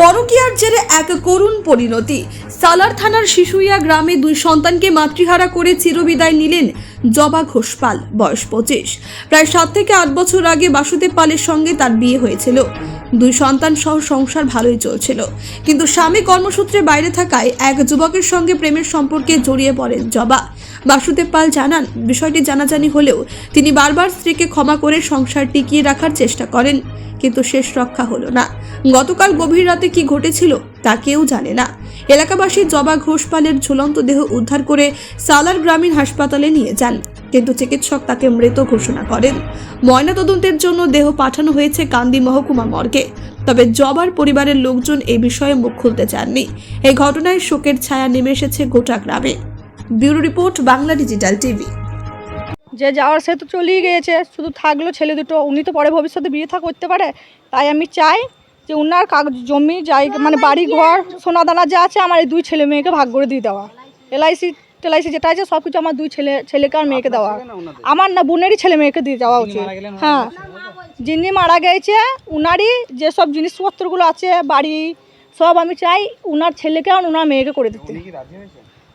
পরকীয়ার জেরে এক করুণ পরিণতি। সালার থানার শিশুইয়া গ্রামে দুই সন্তানকে মাতৃহারা করে চিরবিদায় নিলেন জবা ঘোষপাল, বয়স পঁচিশ। প্রায় সাত থেকে আট বছর আগে বাসুদেব পালের সঙ্গে তার বিয়ে হয়েছিল। দুই সন্তান সহ সংসার ভালোই চলছিল। কিন্তু স্বামী কর্মসূত্রে বাইরে থাকায় এক যুবকের সঙ্গে প্রেমের সম্পর্কে জড়িয়ে পড়েন জবা। বাসুদেব পাল জানান, বিষয়টি জানাজানি হলেও তিনি বারবার স্ত্রীকে ক্ষমা করে সংসার টিকিয়ে রাখার চেষ্টা করেন, কিন্তু শেষ রক্ষা হলো না। গতকাল গভীর রাতে কি ঘটেছিল তা কেউ জানে না। এলাকাবাসী জবা ঘোষপালের ঝুলন্ত দেহ উদ্ধার করে সালার গ্রামীণ হাসপাতালে নিয়ে যান, কিন্তু চিকিৎসক তাকে মৃত ঘোষণা করেন। ময়নাতদন্তের জন্য দেহ পাঠানো হয়েছে কান্দি মহকুমা মর্গে, তবে জবার পরিবারের লোকজন এই বিষয়ে মুখ খুলতে চাননি। এই ঘটনায় শোকের ছায়া নেমে এসেছে গোটা গ্রামে। Bureau report, Bangla digital TV. যে যাওয়ার সে তো চলেই গিয়েছে, শুধু থাকল ছেলে দুটো, উনি তো পরে ভবিষ্যতে বিয়ে থা করতে পারে, তাই আমি চাই যে উনার কাগজ জমি জায়গা মানে বাড়ি ঘর সোনা দানা যা আছে আমার এই দুই ছেলে মেয়েকে ভাগ করে দিয়ে দেওয়া। এলআইসি টেলআইসি যেটা আছে সব কিছু আমার দুই ছেলে ছেলেকে আর মেয়েকে দেওয়া। আমার না বোনেরই ছেলে মেয়েকে দিয়ে যাওয়া উচিত। হ্যাঁ। যিনি মারা গেছে উনারই যেসব জিনিসপত্রগুলো আছে বাড়ি সব আমি চাই উনার ছেলেকে আর উনার মেয়েকে করে দিতে।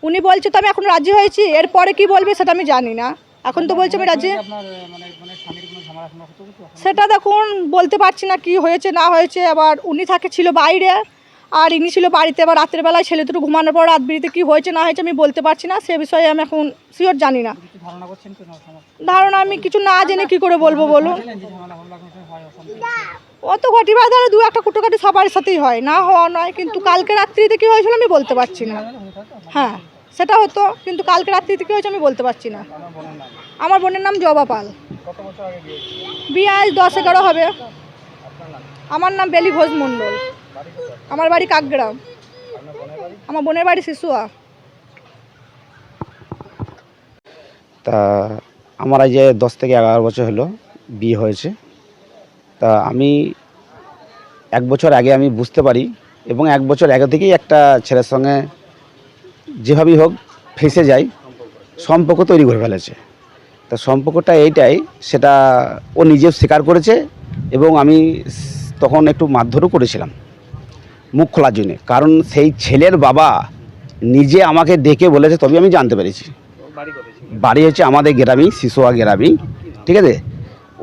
উনি বলছে তো আমি এখন রাজি হয়েছি। এরপরে কি বলবে সেটা আমি জানি না। এখন তো বলছে আমি রাজি সেটা দেখুন বলতে পারছি না কি হয়েছে না হয়েছে। আবার উনি থাকে ছিল বাইরে আর ইনি ছিল বাড়িতে। আবার রাতের বেলায় ছেলে দুটো ঘুমানোর পর রাত বিড়িতে কী হয়েছে না হয়েছে আমি বলতে পারছি না। সে বিষয়ে আমি এখন শিওর জানি না। ধারণা আমি কিছু না জেনে কি করে বলব বলুন? অত ঘটি বা ধরো দু একটা কুটোকাটি সবার সাথেই হয়। না হওয়া নয় কিন্তু কালকে রাত্রিতে কী হয়েছিল আমি বলতে পারছি না। হ্যাঁ। সেটা হতো, কিন্তু কালকে রাত্রি থেকে হয়েছে আমি বলতে পারছি না। আমার বোনের নাম জবা পাল। বিয়ে দশ এগারো হবে। আমার নাম বেলি ঘোষ মণ্ডল। আমার বাড়ি কাকগ্রাম। আমার বোনের বাড়ি শিশুয়া। তা আমার আজ যে দশ থেকে এগারো বছর হলো, বিয়ে হয়েছে। তা আমি এক বছর আগে আমি বুঝতে পারি, এবং এক বছর আগে থেকেই একটা ছেলের সঙ্গে যেভাবেই হোক ফেসে যাই সম্পর্ক তৈরি করে ফেলেছে। তা সম্পর্কটা এইটাই, সেটা ও নিজেও স্বীকার করেছে এবং আমি তখন একটু মারধরও করেছিলাম, মুখ খোলার জন্যে। কারণ সেই ছেলের বাবা নিজে আমাকে ডেকে বলেছে, তবে আমি জানতে পেরেছি। বাড়ি হচ্ছে আমাদের গ্রামই শিশোয়া গ্রামই ঠিক আছে?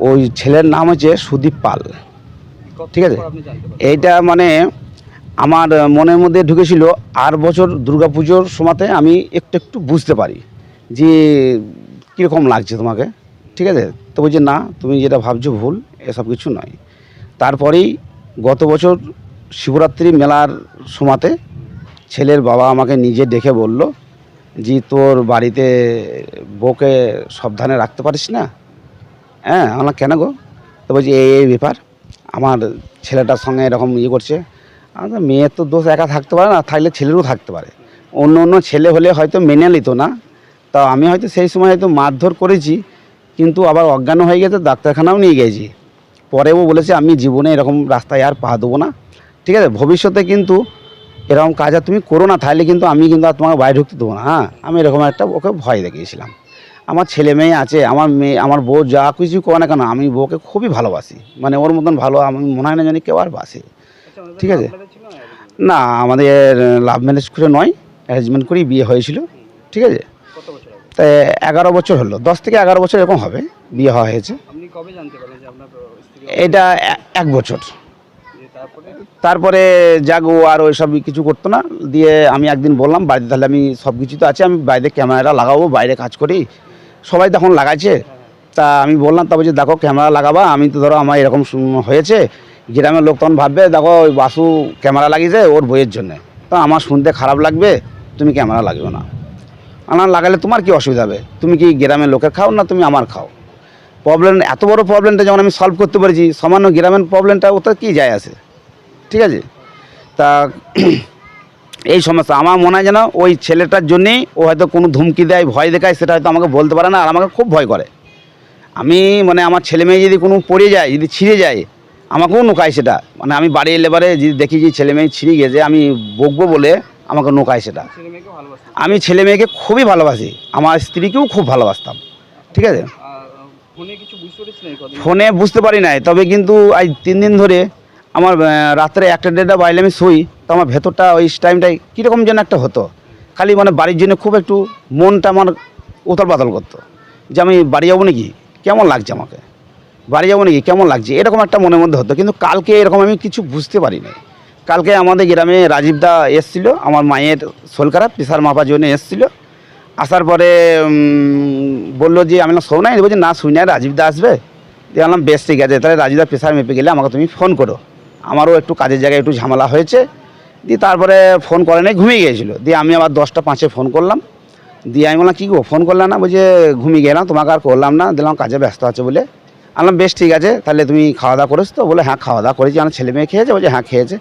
ওই ছেলের নাম হচ্ছে সুদীপ পাল, ঠিক আছে? এইটা মানে আমার মনের মধ্যে ঢুকেছিল, আর বছর দুর্গাপুজোর সময়তে আমি একটু একটু বুঝতে পারি যে কীরকম লাগছে তোমাকে, ঠিক আছে? তো বলছে, না, তুমি যেটা ভাবছ ভুল, এসব কিছু নয়। তারপরেই গত বছর শিবরাত্রি মেলার সময়তে ছেলের বাবা আমাকে নিজে ডেকে বলল যে, তোর বাড়িতে বউকে সাবধানে রাখতে পারিস না? হ্যাঁ আমার কেন গো? তো বলছি, এই এই ব্যাপার, আমার ছেলেটার সঙ্গে এরকম ইয়ে করছে আমি বললাম, মেয়ের তো দোষ একা থাকতে পারে না থাকলে ছেলেরও থাকতে পারে। অন্য অন্য ছেলে হলে হয়তো মেনে নিত না। তা আমি হয়তো সেই সময় হয়তো মারধর করেছি কিন্তু আবার অজ্ঞান হয়ে গেছে ডাক্তারখানাও নিয়ে গেছি। পরেও বলেছে আমি জীবনে এরকম রাস্তায় আর পা দেবো না। ঠিক আছে ভবিষ্যতে কিন্তু এরকম কাজ আর তুমি করো না তাহলে কিন্তু আমি কিন্তু আর তোমাকে বাইরে ঢুকতে দেবো না। হ্যাঁ আমি এরকম একটা ওকে ভয় দেখিয়েছিলাম। আমার ছেলে মেয়ে আছে আমার মেয়ে আমার বউ যা কিছু করে না কেন আমি বউকে খুবই ভালোবাসি। মানে ওর মতন ভালো আমি মনে হয় না জানি কেউ আর বাসে। ঠিক আছে? না আমাদের লাভ ম্যারেজ করে নয় অ্যারেঞ্জমেন্ট করেই বিয়ে হয়েছিল ঠিক আছে? তাই এগারো বছর হলো দশ থেকে এগারো বছর এরকম হবে বিয়ে হওয়া হয়েছে। এটা এক বছর। তারপরে? ও আর ওই সব কিছু করতো না দিয়ে আমি একদিন বললাম বাড়িতে তাহলে আমি সব কিছু তো আছে আমি বাইরে ক্যামেরা লাগাবো বাইরে কাজ করি। সবাই তখন লাগাইছে। তা আমি বললাম তা যে দেখো ক্যামেরা লাগাবা আমি তো ধরো আমার এরকম হয়েছে গ্রামের লোক তখন ভাববে, দেখো, ওই বাসু ক্যামেরা লাগিয়েছে ওর বইয়ের জন্যে। তো আমার শুনতে খারাপ লাগবে, তুমি ক্যামেরা লাগবে না। আমার লাগালে তোমার কি অসুবিধা হবে? তুমি কি গ্রামের লোকের খাও না তুমি আমার খাও? প্রবলেম এত বড় প্রবলেমটা যেমন আমি সলভ করতে পেরেছি, সামান্য গ্রামের প্রবলেমটা ওটা কি যায় আছে? ঠিক আছে? তা এই সমস্যা, আমার মনে হয় যেন ওই ছেলেটার জন্যেই ও হয়তো কোনো ধুমকি দেয়, ভয় দেখায়, সেটা হয়তো আমাকে বলতে পারে না, আর আমাকে খুব ভয় করে। আমি মানে আমার ছেলে মেয়ে যদি কোনো পড়ে যায়, যদি ছিঁড়ে যায় আমাকেও নোকায় সেটা। মানে আমি বাড়ি এলে যদি দেখি যে ছেলে মেয়ে ছিঁড়ে গেছে আমি বকবো বলে আমাকে নোকায় সেটা। আমি ছেলে মেয়েকে খুবই ভালোবাসি। আমার স্ত্রীকেও খুব ভালোবাসতাম। ঠিক আছে? ফোনে বুঝতে পারি নাই তবে কিন্তু আজ তিন দিন ধরে আমার রাত্রে একটা দেড়টা বাইলে আমি শুই তো আমার ভেতরটা ওই টাইমটাই কীরকম যেন একটা হতো। খালি মানে বাড়ির জন্য খুব একটু মনটা আমার উতল পাতল করতো। যে আমি বাড়ি যাব নাকি? কেমন লাগছে আমাকে? বাড়ি যাব নাকি? কেমন লাগছে? এরকম একটা মনের মধ্যে হতো। কিন্তু কালকে এরকম আমি কিছু বুঝতে পারিনি। কালকে আমাদের গ্রামে রাজীব দা এসছিল, আমার মায়ের খারাপ প্রেশার মাপার জন্য এসছিল। আসার পরে বলল যে, আমি শোন নাই বলছি, না শুই না, রাজীব দা আসবে? দিয়ে বললাম, বেশ, ঠিক আছে। তাহলে রাজীব দা প্রেশার মেপে গেলে আমাকে তুমি ফোন করো। আমারও একটু কাজের জায়গায় একটু ঝামেলা হয়েছে। দিয়ে তারপরে ফোন করে নাই, ঘুমিয়ে গিয়েছিল। দিয়ে আমি আবার দশটা পাঁচে ফোন করলাম। দিয়ে আমি বললাম, কী গো, ফোন করলাম না? বলছে, ঘুমিয়ে গেলাম, তোমাকে আর করলাম না। দিলাম, কাজে ব্যস্ত আছে বলে। আনলাম বেশ ঠিক আছে তাহলে তুমি খাওয়া দাওয়া করেছ তো? বলে হ্যাঁ খাওয়া দাওয়া করেছি। আমার ছেলে মেয়ে খেয়েছে বলছে হ্যাঁ খেয়েছে।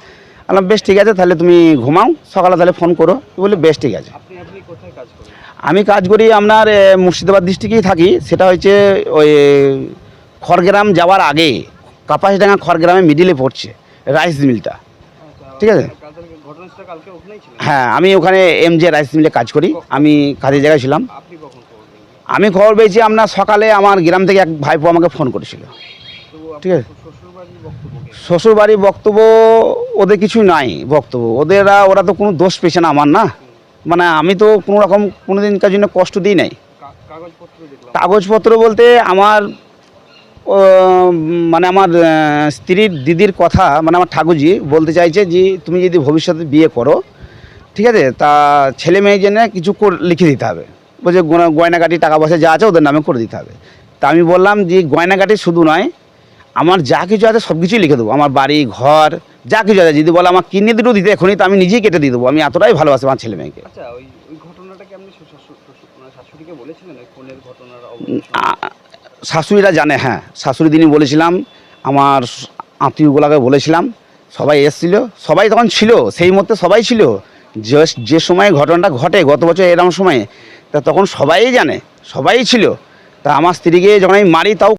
আনলাম বেশ ঠিক আছে তাহলে তুমি ঘুমাও সকালে তাহলে ফোন করো। বলে বেশ ঠিক আছে। আমি কাজ করি আপনার মুর্শিদাবাদ ডিস্ট্রিক্টেই থাকি। সেটা হচ্ছে ওই খড়গ্রাম যাওয়ার আগে কাপাসডাঙ্গা খড়গ্রামে মিডিলে পড়ছে রাইস মিলটা ঠিক আছে। হ্যাঁ আমি ওখানে এম জে রাইস মিলে কাজ করি। আমি কাজের জায়গায় ছিলাম। আমি খবর পেয়েছি আপনার সকালে আমার গ্রাম থেকে এক ভাইপো আমাকে ফোন করেছিল। ঠিক আছে। শ্বশুরবাড়ির বক্তব্য ওদের কিছু নাই বক্তব্য। ওদেরা, ওরা তো কোনো দোষ পেয়েছে না আমার, না? মানে আমি তো কোনো রকম কোনো দিনকার জন্য কষ্ট দিই নাই। কাগজপত্র বলতে আমার মানে আমার স্ত্রীর দিদির কথা মানে আমার ঠাকুরজি বলতে চাইছে যে, তুমি যদি ভবিষ্যতে বিয়ে করো, ঠিক আছে? তা ছেলে মেয়ে জন্য কিছু লিখে দিতে হবে। বলছে গয়না- গয়নাগাটি টাকা পয়সা যা আছে ওদের নামে করে দিতে হবে। তা আমি বললাম যে গয়নাগাটি শুধু নয় আমার যা কিছু আছে সব কিছুই লিখে দেবো। আমার বাড়ি ঘর যা কিছু আছে। যদি বলে আমার কিনে দুটো দিতে এখনই তো আমি নিজেই কেটে দিয়ে দেবো। আমি এতটাই ভালোবাসি আমার ছেলে মেয়েকে। আচ্ছা মানে শাশুড়িরা জানে হ্যাঁ। শাশুড়ি দিনই বলেছিলাম আমার আত্মীয়গুলোকে বলেছিলাম সবাই এসেছিল। সবাই তখন ছিল সেই মধ্যে সবাই ছিল। যে যে সময় ঘটনাটা ঘটে গত বছর এরকম সময়ে তা তখন সবাই জানে সবাই ছিল। তা আমার স্ত্রীকে যখন আমি মারি তাও